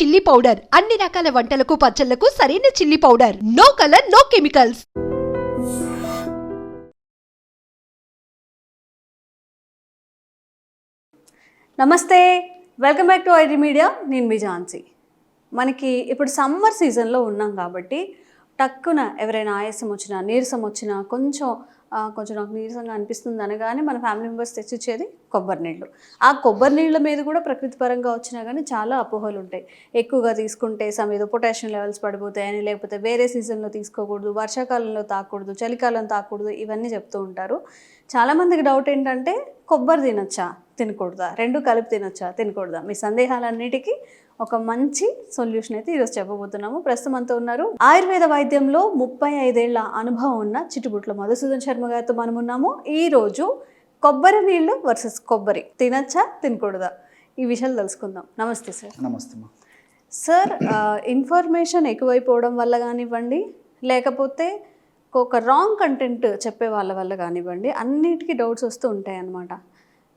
Chilli powder అన్ని రకాల వంటలకు పచ్చళ్ళకు సరైన chilli powder no colour no chemicals నమస్తే. Welcome back to ID media నేను మీ ఝాన్సీ. మనకి ఇప్పుడు సమ్మర్ సీజన్లో ఉన్నాం కాబట్టి టక్కున ఎవరైనా ఆయాసం వచ్చినా నీరసం వచ్చినా కొంచెం కొంచెం నాకు నీరసంగా అనిపిస్తుంది అనగానే మన ఫ్యామిలీ మెంబర్స్ తెచ్చిచ్చేది కొబ్బరి నీళ్ళు. ఆ కొబ్బరి నీళ్ళ మీద కూడా ప్రకృతి పరంగా వచ్చినా కానీ చాలా అపోహలు ఉంటాయి. ఎక్కువగా తీసుకుంటే సమ్ ఏదో పొటాషియం లెవెల్స్ పడిపోతాయని లేకపోతే వేరే సీజన్లో తీసుకోకూడదు వర్షాకాలంలో తాకూడదు చలికాలం తాకూడదు ఇవన్నీ చెప్తూ ఉంటారు. చాలామందికి డౌట్ ఏంటంటే కొబ్బరి తినొచ్చా? తినకూడదా? రెండు కలిపి తినొచ్చా? తినకూడదా? మీ సందేహాలన్నిటికీ ఒక మంచి సొల్యూషన్ అయితే ఈరోజు చెప్పబోతున్నాము. ప్రస్తుతం అంతా ఉన్నారు. ఆయుర్వేద వైద్యంలో ముప్పై ఐదేళ్ళ అనుభవం ఉన్న చిట్టుబుట్ల మధుసూదన్ శర్మ గారితో మనం ఉన్నాము ఈ రోజు కొబ్బరి నీళ్ళు వర్సెస్ కొబ్బరి. తినచ్చా? తినకూడదా? ఈ విషయాలు తెలుసుకుందాం. నమస్తే సార్. నమస్తే సార్ ఇన్ఫర్మేషన్ ఎక్కువైపోవడం వల్ల కానివ్వండి లేకపోతే ఒక రాంగ్ కంటెంట్ చెప్పే వాళ్ళ వల్ల కానివ్వండి అన్నిటికీ డౌట్స్ వస్తూ ఉంటాయి అన్నమాట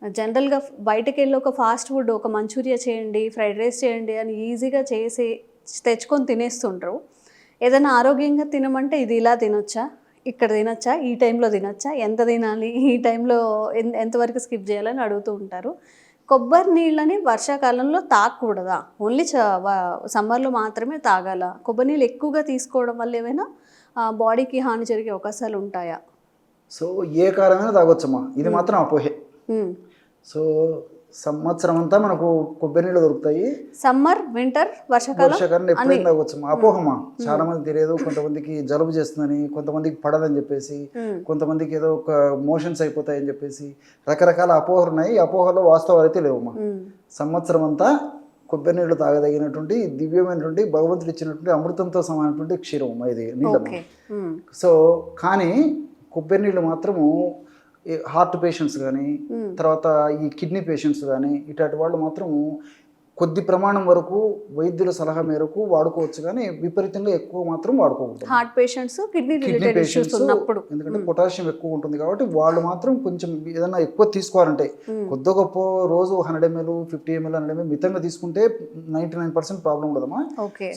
జనరల్గా బయటకు వెళ్ళి ఒక ఫాస్ట్ ఫుడ్ ఒక మంచూరియా చేయండి ఫ్రైడ్ రైస్ చేయండి అని ఈజీగా చేసి తెచ్చుకొని తినేస్తుంటారు ఏదైనా ఆరోగ్యంగా తినమంటే ఇది ఇలా తినొచ్చా? ఇక్కడ తినొచ్చా? ఈ టైంలో తినొచ్చా? ఎంత తినాలి? ఈ టైంలో ఎంతవరకు స్కిప్ చేయాలని అడుగుతూ ఉంటారు. కొబ్బరి నీళ్ళని వర్షాకాలంలో తాగకూడదా ఓన్లీ సమ్మర్లో మాత్రమే తాగాల? కొబ్బరి నీళ్ళు ఎక్కువగా తీసుకోవడం వల్ల ఏమైనా బాడీకి హాని జరిగే అవకాశాలు ఉంటాయా? సో ఏ కాలమైనా తాగొచ్చమ్మా. ఇది మాత్రం అపోహే. సో సంవత్సరం అంతా మనకు కొబ్బరి నీళ్ళు దొరుకుతాయి. సమ్మర్ వింటర్ వర్షాకాలం వర్షాకాలం ఎప్పుడైనా తాగొచ్చమ్మా అపోహమా చాలా మంది తెలియదు కొంతమందికి జలుబు చేస్తుందని కొంతమందికి పడదని చెప్పేసి. కొంతమందికి ఏదో ఒక మోషన్స్ అయిపోతాయని చెప్పేసి రకరకాల అపోహలు ఉన్నాయి. అపోహలో వాస్తవాలు అయితే లేవమ్మా. మ్మ్. సంవత్సరం అంతా కొబ్బరి నీళ్ళు తాగదగినటువంటి దివ్యమైనటువంటి భగవంతుడు ఇచ్చినటువంటి అమృతంతో సమానటువంటి క్షీరం ఇది నీళ్ళమ్మ. మ్మ్. సో కానీ కొబ్బరి నీళ్ళు మాత్రము హార్ట్ పేషెంట్స్ కానీ. తర్వాత ఈ కిడ్నీ పేషెంట్స్ కానీ ఇట్లాంటి వాళ్ళు మాత్రము కొద్ది ప్రమాణం వరకు వైద్యుల సలహా మేరకు వాడుకోవచ్చు కానీ విపరీతంగా ఎక్కువ మాత్రం వాడుకోకూడదు. Heart patients kidney kidney related issues patients ఉన్నప్పుడు. ఎందుకంటే పొటాషియం ఎక్కువ ఉంటుంది కాబట్టి వాళ్ళు మాత్రం కొంచెం ఏదైనా ఎక్కువ తీసుకోవాలంటే. కొద్ది గొప్ప రోజు hundred ML fifty ML hundred ML మితంగా తీసుకుంటే నైంటీ నైన్ పర్సెంట్ ప్రాబ్లం ఉండదమ్మా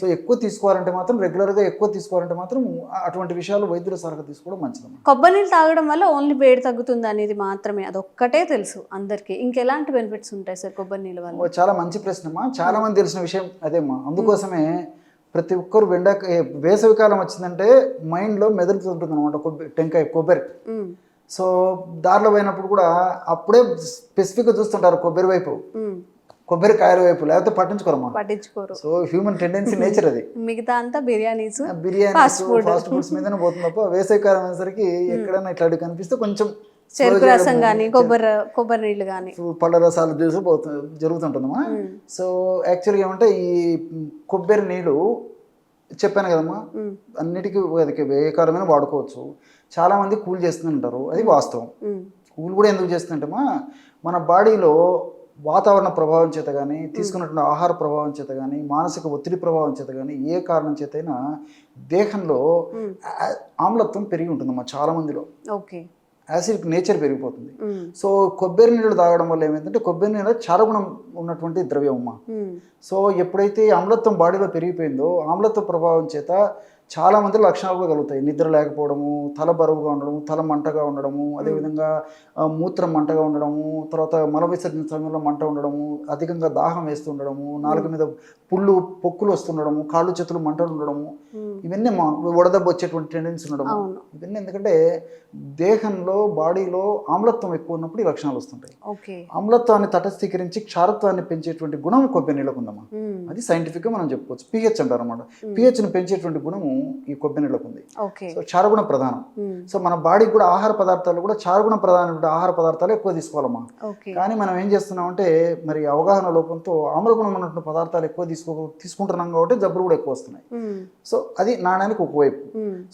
సో ఎక్కువ తీసుకోవాలంటే మాత్రం రెగ్యులర్గా ఎక్కువ తీసుకోవాలంటే మాత్రం అటువంటి విషయాలు వైద్యుల సలహా తీసుకోవడం మంచిదమ్మా కొబ్బరి నీళ్ళు తాగడం వల్ల ఓన్లీ వేడి తగ్గుతుంది అనేది మాత్రమే. అదొక్కటే తెలుసు అందరికీ. ఇంకెలాంటి బెనిఫిట్స్ ఉంటాయి సార్ కొబ్బరి నీళ్ళ వల్ల? చాలా మంచి ప్రశ్నమ్మా చాలా మంది తెలిసిన విషయం అదేమ్మా అందుకోసమే ప్రతి ఒక్కరు బెండ వేసవికాలం వచ్చిందంటే మైండ్లో మెదులుతుంటుంది అనమాట కొబ్బరి టెంకాయ కొబ్బరి. సో దారిలో పోయినప్పుడు కూడా అప్పుడే స్పెసిఫిక్గా చూస్తుంటారు కొబ్బరి వైపు మ్మ్. కొబ్బరికాయల వైపు లేకపోతే పట్టించుకోరమ్మా పట్టించుకోరు సో హ్యూమన్ టెండెన్సీ నేచర్ అది మిగతా అంతా బిర్యానీస్ బిర్యానీ. ఫాస్ట్ ఫుడ్స్ మీదనే పోతుంది తప్ప వేసవికాలం అనేసరికి ఎక్కడైనా ఇట్లాంటి కనిపిస్తే కొంచెం చెరుకు రసం కానీ కొబ్బరి కొబ్బరి నీళ్ళు కానీ పళ్ళ రసాలు జ్యూస్ పోతు జరుగుతుంటుందమ్మా. సో యాక్చువల్గా ఏమంటే ఈ కొబ్బరి నీళ్ళు చెప్పాను కదమ్మా అన్నిటికీ కాలమైనా వాడుకోవచ్చు. చాలామంది కూల్ చేస్తుంటారు అది వాస్తవం. కూల్ కూడా ఎందుకు చేస్తుందంటేమా మన బాడీలో వాతావరణ ప్రభావం చేత కానీ తీసుకున్నటువంటి ఆహార ప్రభావం చేత కానీ మానసిక ఒత్తిడి ప్రభావం చేత కానీ ఏ కారణం చేతైనా దేహంలో ఆమ్లత్వం పెరిగి ఉంటుందమ్మా చాలా మందిలో ఓకే. యాసిడ్ నేచర్ పెరిగిపోతుంది. సో కొబ్బరి నీళ్ళు తాగడం వల్ల ఏమైందంటే కొబ్బరి నీళ్ళ చారగుణం ఉన్నటువంటి ద్రవ్యం అమ్మా సో ఎప్పుడైతే ఆమ్లత్వం బాడీలో పెరిగిపోయిందో ఆమ్లత్వ ప్రభావం చేత చాలా మంది లక్షణాలు కూడా కలుగుతాయి. నిద్ర లేకపోవడము తల బరువుగా ఉండడము తల మంటగా ఉండడము అదేవిధంగా మూత్రం మంటగా ఉండడము తర్వాత మల విసర్జన సమయంలో మంట ఉండడము అధికంగా దాహం వేస్తూ ఉండడము నాలుగు మీద పుళ్ళు పొక్కులు వస్తుండడము కాళ్ళు చేతులు మంటలు ఉండడము ఇవన్నీ మా వడదెబ్బ వచ్చేటువంటి టెండెన్సీ ఉండడము. ఇవన్నీ ఎందుకంటే దేహంలో బాడీలో ఆమ్లత్వం ఎక్కువ ఉన్నప్పుడు ఈ లక్షణాలు వస్తుంటాయి. ఆమ్లత్వాన్ని తటస్థీకరించి క్షారత్వాన్ని పెంచేటువంటి గుణం కొబ్బరి నీళ్ళకు ఉందమ్మా అది సైంటిఫిక్గా మనం చెప్పుకోవచ్చు. పిహెచ్ అంటారు అనమాట పిహెచ్ని పెంచేటువంటి గుణము ఈ కొబ్బరి నీళ్ళకు ఉంది. సో చారుగుణ ప్రధానం. సో మన బాడీకి కూడా ఆహార పదార్థాలు కూడా చారుగుణ ప్రధానమైన ఆహార పదార్థాలు ఎక్కువ తీసుకోవాలమ్మా. కానీ మనం ఏం చేస్తున్నామంటే మరి అవగాహన లోపంతో ఆమ్లగుణం ఉన్నటువంటి పదార్థాలు ఎక్కువ తీసుకో తీసుకుంటున్నాం కాబట్టి జబ్బులు కూడా ఎక్కువ వస్తున్నాయి. సో అది నాణానికి ఒకవైపు.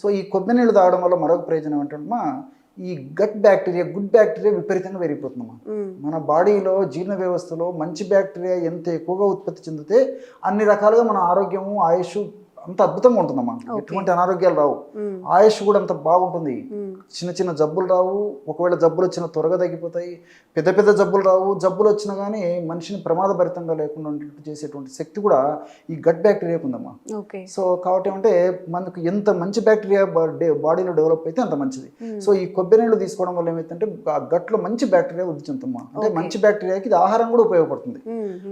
సో ఈ కొబ్బరి నీళ్ళు తాగడం వల్ల మరొక ప్రయోజనం ఏంటంటే ఈ గట్ బ్యాక్టీరియా గుడ్ బ్యాక్టీరియా విపరీతంగా పెరిగిపోతుందమ్మా. మన బాడీలో జీర్ణ వ్యవస్థలో మంచి బ్యాక్టీరియా ఎంత ఎక్కువగా ఉత్పత్తి చెందితే అన్ని రకాలుగా మన ఆరోగ్యము ఆయుష్ అంత అద్భుతంగా ఉంటుందమ్మా ఎటువంటి అనారోగ్యాలు రావు. ఆయుష్ కూడా అంత బాగుంటుంది. చిన్న చిన్న జబ్బులు రావు ఒకవేళ జబ్బులు వచ్చినా త్వరగా తగ్గిపోతాయి పెద్ద పెద్ద జబ్బులు రావు జబ్బులు వచ్చినా కానీ మనిషిని ప్రమాదభరితంగా లేకుండా చేసేటువంటి శక్తి కూడా ఈ గట్ బ్యాక్టీరియాకు ఉందమ్మా సో కాబట్టి ఏమంటే మనకు ఎంత మంచి బ్యాక్టీరియా బాడీలో డెవలప్ అయితే అంత మంచిది సో ఈ కొబ్బరి నీళ్ళు తీసుకోవడం వల్ల ఏమైతుందంటే ఆ గట్లో మంచి బ్యాక్టీరియా వృద్ధి చెందుతుందమ్మా అంటే మంచి బ్యాక్టీరియాకి ఇది ఆహారం కూడా ఉపయోగపడుతుంది.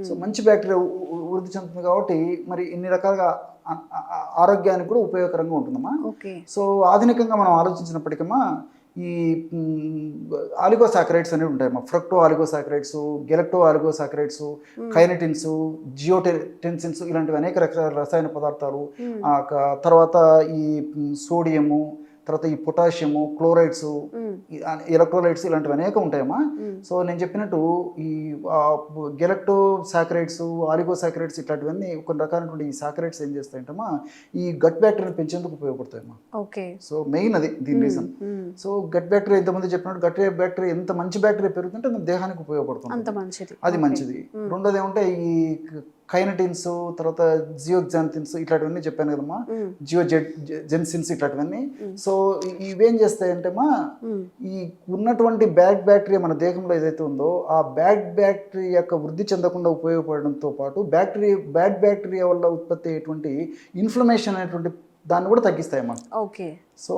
సో మంచి బ్యాక్టీరియా వృద్ధి చెందుతుంది కాబట్టి మరి ఇన్ని రకాలుగా ఆరోగ్యానికి కూడా ఉపయోగకరంగా ఉంటుందమ్మా. సో ఆధునికంగా మనం ఆలోచించినప్పటికమ్మా ఈ ఆలిగోసాకరైడ్స్ అనేవి ఉంటాయమ్మా. ఫ్రక్టో ఆలిగోసాకరైడ్స్ గెలక్టో ఆలిగోసాకరైడ్స్ కైనటిన్స్ జియోటెన్సిన్స్ ఇలాంటివి అనేక రకాల రసాయన పదార్థాలు తర్వాత ఈ సోడియము తర్వాత ఈ పొటాషియము క్లోరైడ్స్. ఎలక్ట్రోలైట్స్ ఇలాంటివి అనేక ఉంటాయమ్మా. మ్మ్. సో నేను చెప్పినట్టు ఈ గెలక్టో సాకరైడ్స్ ఆలిగో సాకరైడ్స్ ఇట్లాంటివన్నీ కొన్ని రకాలైనటువంటి ఈ సాకరైడ్స్ ఏం చేస్తాయంటమ్మా ఈ గట్ బ్యాక్టీరియాని పెంచేందుకు ఉపయోగపడతాయమ్మా. ఓకే. సో మెయిన్ అది దీని రీజన్. సో గట్ బ్యాక్టీరియా ఇంతమంది చెప్పినట్టు గట్ బ్యాక్టీరియా ఎంత మంచి బ్యాక్టీరియా పెరుగుతుంటే దేహానికి ఉపయోగపడుతుంది అంత మంచిది. అది మంచిది. రెండోది ఏమంటే ఈ కైనటిన్స్ తర్వాత జియోగ్జాంతిన్స్ ఇట్లాంటివన్నీ చెప్పాను కదమ్మా మ్మ్. జియో జెన్సిన్స్ ఇట్లాంటివన్నీ సో ఇవేం చేస్తాయంటే మా. ఈ ఉన్నటువంటి బ్యాడ్ బ్యాక్టీరియా మన దేహంలో ఏదైతే ఉందో ఆ బ్యాడ్ బ్యాక్టీరియా యొక్క వృద్ధి చెందకుండా ఉపయోగపడడంతో పాటు బ్యాక్టీరియా బ్యాడ్ బ్యాక్టీరియా వల్ల ఉత్పత్తి అయ్యేటువంటి ఇన్ఫ్లమేషన్ అనేటువంటి దాన్ని కూడా తగ్గిస్తాయమ్మా. ఓకే. సో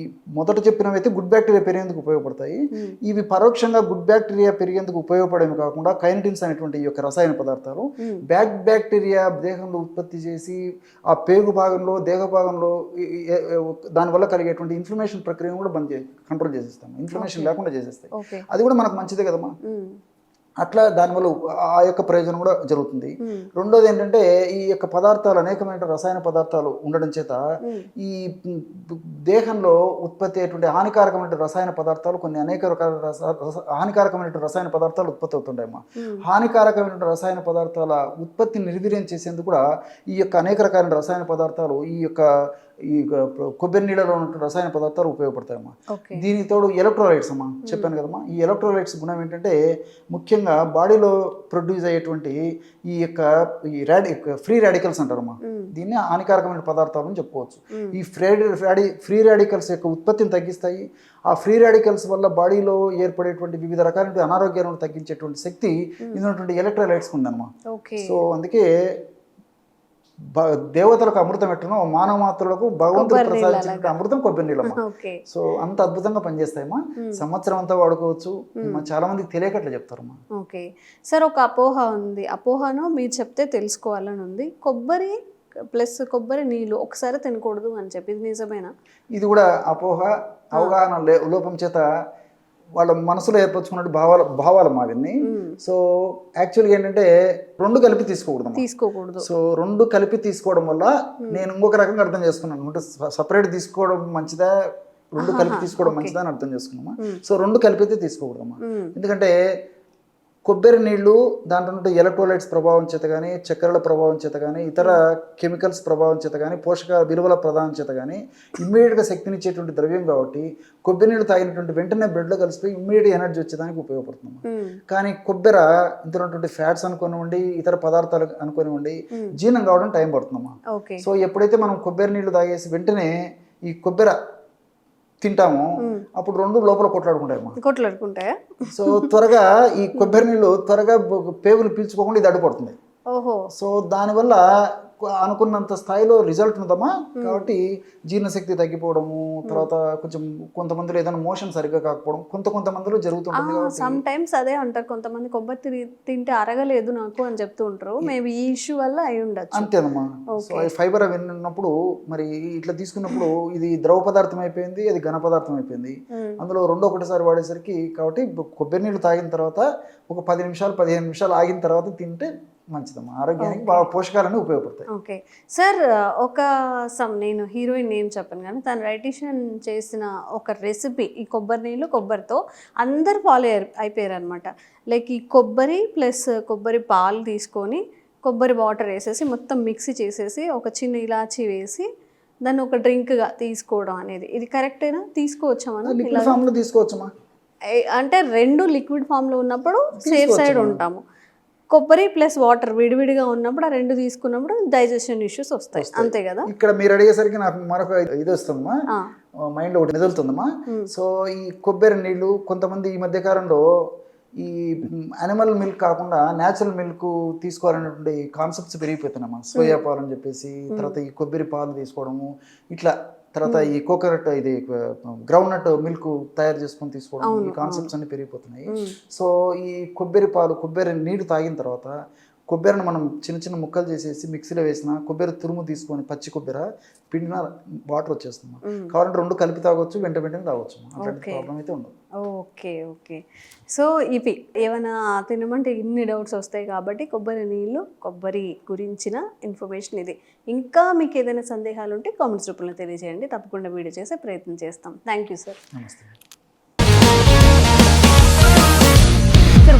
ఈ మొదట చెప్పినవి అయితే గుడ్ బ్యాక్టీరియా పెరిగేందుకు ఉపయోగపడతాయి. ఇవి పరోక్షంగా గుడ్ బ్యాక్టీరియా పెరిగేందుకు ఉపయోగపడేవి కాకుండా కైనటిన్స్ అనేటువంటి ఈ యొక్క రసాయన పదార్థాలు. బ్యాక్ బ్యాక్టీరియా దేహంలో ఉత్పత్తి చేసి ఆ పేగు భాగంలో దేహ భాగంలో దానివల్ల కలిగేటువంటి ఇన్ఫ్లమేషన్ ప్రక్రియను కూడా బంద్ చే కంట్రోల్ చేసేస్తాం. ఇన్ఫ్లమేషన్ లేకుండా చేసేస్తాయి. అది కూడా మనకు మంచిదే కదమ్మా. మ్మ్. అట్లా దానివల్ల ఆ యొక్క ప్రయోజనం కూడా జరుగుతుంది. రెండోది ఏంటంటే ఈ యొక్క పదార్థాలు అనేకమైన రసాయన పదార్థాలు ఉండడం చేత. ఈ దేహంలో ఉత్పత్తి అయ్యేటువంటి హానికారకమైన రసాయన పదార్థాలు కొన్ని అనేక రకాల రస రస- హానికారకమైన రసాయన పదార్థాలు ఉత్పత్తి అవుతుంటాయమ్మా మ్మ్. హానికారకమైన రసాయన పదార్థాల ఉత్పత్తిని నిర్వీర్యం చేసేందుకు కూడా ఈ యొక్క అనేక రకాలైన రసాయన పదార్థాలు ఈ యొక్క ఈ కొబ్బరి నీళ్ళలో ఉన్న రసాయన పదార్థాలు ఉపయోగపడతాయమ్మా. దీనికి తోడు ఎలక్ట్రోలైట్స్ అమ్మా చెప్పాను కదమ్మా. ఈ ఎలక్ట్రోలైట్స్ గుణం ఏంటంటే ముఖ్యంగా బాడీలో ప్రొడ్యూస్ అయ్యేటువంటి ఈ యొక్క ఈ రాడి ఫ్రీ రాడికల్స్ అంటారమ్మా. మ్మ్. దీన్ని హానికారకమైన పదార్థాలు అని చెప్పుకోవచ్చు. ఈ ఫ్రీ రాడి ఫ్రీ రాడికల్స్ యొక్క ఉత్పత్తిని తగ్గిస్తాయి. ఆ ఫ్రీ రాడికల్స్ వల్ల బాడీలో ఏర్పడేటువంటి వివిధ రకాలైన అనారోగ్యాలను తగ్గించేటువంటి శక్తి ఇందులో ఎలక్ట్రోలైట్స్ ఉందన్నమా సో అందుకే దేవతలకు అమృతం ఎట్టునో మానవ మాత్రులకు భగవంతుడు ప్రసాదించినటువంటి అమృతం కొబ్బరి నీళ్ళమ్మా. సో అంత అద్భుతంగా పనిచేస్తాయమ్మా. సంవత్సరం అంతా వాడుకోవచ్చు. చాలా మందికి తెలియక అట్లా చెప్తారమ్మా. ఓకే. సార్ ఒక అపోహ ఉంది. అపోహను మీరు చెప్తే తెలుసుకోవాలని ఉంది. కొబ్బరి ప్లస్ కొబ్బరి నీళ్ళు ఒకసారి తినకూడదు అని చెప్పి ఇది నిజమేనా? ఇది కూడా అపోహ అవగాహన లోపం చేత వాళ్ళ మనసులో ఏర్పరచుకున్నట్టు భావాల భావాలు అవన్నీ మ్మ్. సో యాక్చువల్గా ఏంటంటే రెండు కలిపి తీసుకోకూడదు తీసుకోకూడదు. సో రెండు కలిపి తీసుకోవడం వల్ల నేను ఇంకొక రకంగా అర్థం చేసుకున్నాను. అంటే సపరేట్ తీసుకోవడం మంచిదా? రెండు కలిపి తీసుకోవడం మంచిదా అని అర్థం చేసుకున్నామా. సో రెండు కలిపి అయితే తీసుకోకూడదమ్మా మ్మ్. ఎందుకంటే కొబ్బరి నీళ్ళు దాంట్లో ఉండే ఎలక్ట్రోలైట్స్ ప్రభావం చేత కానీ చక్కెరల ప్రభావం చేత కానీ ఇతర కెమికల్స్ ప్రభావం చేత కానీ పోషక విలువల ప్రభావం చేత కానీ ఇమ్మీడియట్గా శక్తినిచ్చేటువంటి ద్రవ్యం కాబట్టి కొబ్బరి నీళ్ళు తాగినటువంటి వెంటనే బ్లడ్లో కలిసిపోయి ఇమ్మీడియట్ ఎనర్జీ వచ్చేదానికి ఉపయోగపడుతుంది. కానీ కొబ్బరి ఉన్నటువంటి ఫ్యాట్స్ అనుకోనివ్వండి ఇతర పదార్థాలు అనుకోనివ్వండి. జీర్ణం కావడం టైం పడుతుందమ్మా ఓకే సో ఎప్పుడైతే మనం కొబ్బరి నీళ్ళు తాగేసి వెంటనే ఈ కొబ్బరి తింటామో. అప్పుడు రెండు లోపల కొట్లాడుకుంటాయమ్మా కొట్లాడుకుంటాయా? సో త్వరగా ఈ కొబ్బరి నీళ్ళు త్వరగా పేగులు పీల్చుకోకుండా ఇది అడ్డుపడుతుంది. ఓహో. సో దానివల్ల అనుకున్నంత స్థాయిలో రిజల్ట్ ఉందమ్మా. కాబట్టి జీర్ణశక్తి తగ్గిపోవడము తర్వాత కొంచెం కొంతమందిలో ఏదైనా మోషన్ సరిగ్గా కాకపోవడం కొంత కొంతమందిలో జరుగుతుంటుంది కాబట్టి సమ్ టైమ్స్ అదే అంటారు. కొంతమంది కొబ్బరి తింటే అరగలేదు నాకు అని చెప్తూ ఉంటారు. మేబీ ఈ ఇష్యూ వల్ల అయి ఉండొచ్చు. అంతేనమ్మా. ఫైబర్ అవి ఉన్నప్పుడు మరి ఇట్లా తీసుకున్నప్పుడు ఇది ద్రవ పదార్థం అయిపోయింది అది ఘన పదార్థం అయిపోయింది. అందులో రెండో ఒకటిసారి వాడేసరికి కాబట్టి కొబ్బరి నీళ్ళు తాగిన తర్వాత ఒక పది నిమిషాలు పదిహేను నిమిషాలు ఆగిన తర్వాత తింటే మంచిదమ్మా. ఆరోగ్యానికి బాగా పోషకాలన్నీ ఉపయోగపడతాయి. ఓకే. సార్ ఒక సమ్ నేను హీరోయిన్ నేమ్ చెప్పను కానీ తను రైటిషన్ చేసిన ఒక రెసిపీ ఈ కొబ్బరి నీళ్ళు కొబ్బరితో అందరు ఫాలో అయిపోయారు అనమాట లైక్ ఈ కొబ్బరి ప్లస్ కొబ్బరి పాలు తీసుకొని కొబ్బరి వాటర్ వేసేసి మొత్తం మిక్సీ చేసేసి ఒక చిన్న ఇలాచీ వేసి దాన్ని ఒక డ్రింక్గా తీసుకోవడం అనేది. ఇది కరెక్టేనా? తీసుకోవచ్చా మనం? ఇలా లిక్విడ్ ఫామ్లో తీసుకోవచ్చమ్మా. ఏ- అంటే రెండు లిక్విడ్ ఫామ్లో ఉన్నప్పుడు సేఫ్ సైడ్ ఉంటాము. కొబ్బరి ప్లస్ వాటర్ విడివిడిగా ఉన్నప్పుడు ఆ రెండు తీసుకున్నప్పుడు డైజెషన్ ఇష్యూస్ వస్తాయి. అంతే కదా? ఇక్కడ మీరు అడిగేసరికి నాకు మరొక ఇది వస్తుందమ్మా. ఆ, మైండ్లో ఒకటి మెదులుతుందమ్మా. సో ఈ కొబ్బరి నీళ్ళు కొంతమంది ఈ మధ్య కాలంలో ఈ అనిమల్ మిల్క్ కాకుండా న్యాచురల్ మిల్క్ తీసుకోవాలనేటువంటి కాన్సెప్ట్స్ పెరిగిపోతున్నాయమ్మా. సోయా పాలు అని చెప్పేసి తర్వాత ఈ కొబ్బరి పాలు తీసుకోవడము ఇట్లా తర్వాత ఈ కోకోనట్ ఇది గ్రౌండ్ నట్ మిల్క్ తయారు చేసుకొని తీసుకోవడం ఈ కాన్సెప్ట్స్ అన్ని పెరిగిపోతున్నాయి. సో ఈ కొబ్బరి పాలు కొబ్బరి నీళ్ళు తాగిన తర్వాత కొబ్బరిని మనం చిన్న చిన్న ముక్కలు చేసేసి మిక్సీలో వేసిన కొబ్బరి తురుము తీసుకొని పచ్చి కొబ్బరి పిండిన వాటర్ వచ్చేస్తుంది. కావాలంటే రెండు కలిపి తాగొచ్చు వెంట వెంటనే తాగొచ్చు. అట్లాంటి ప్రాబ్లం అయితే ఉండదు. Okay okay. సో ఇవి ఏమైనా తినమంటే ఇన్ని డౌట్స్ వస్తాయి కాబట్టి కొబ్బరి నీళ్ళు కొబ్బరి గురించిన ఇన్ఫర్మేషన్ ఇది. ఇంకా మీకు ఏదైనా సందేహాలు ఉంటే కామెంట్స్ రూపంలో తెలియజేయండి. తప్పకుండా వీడియో చేసే ప్రయత్నం చేస్తాం. Thank you sir. నమస్తే.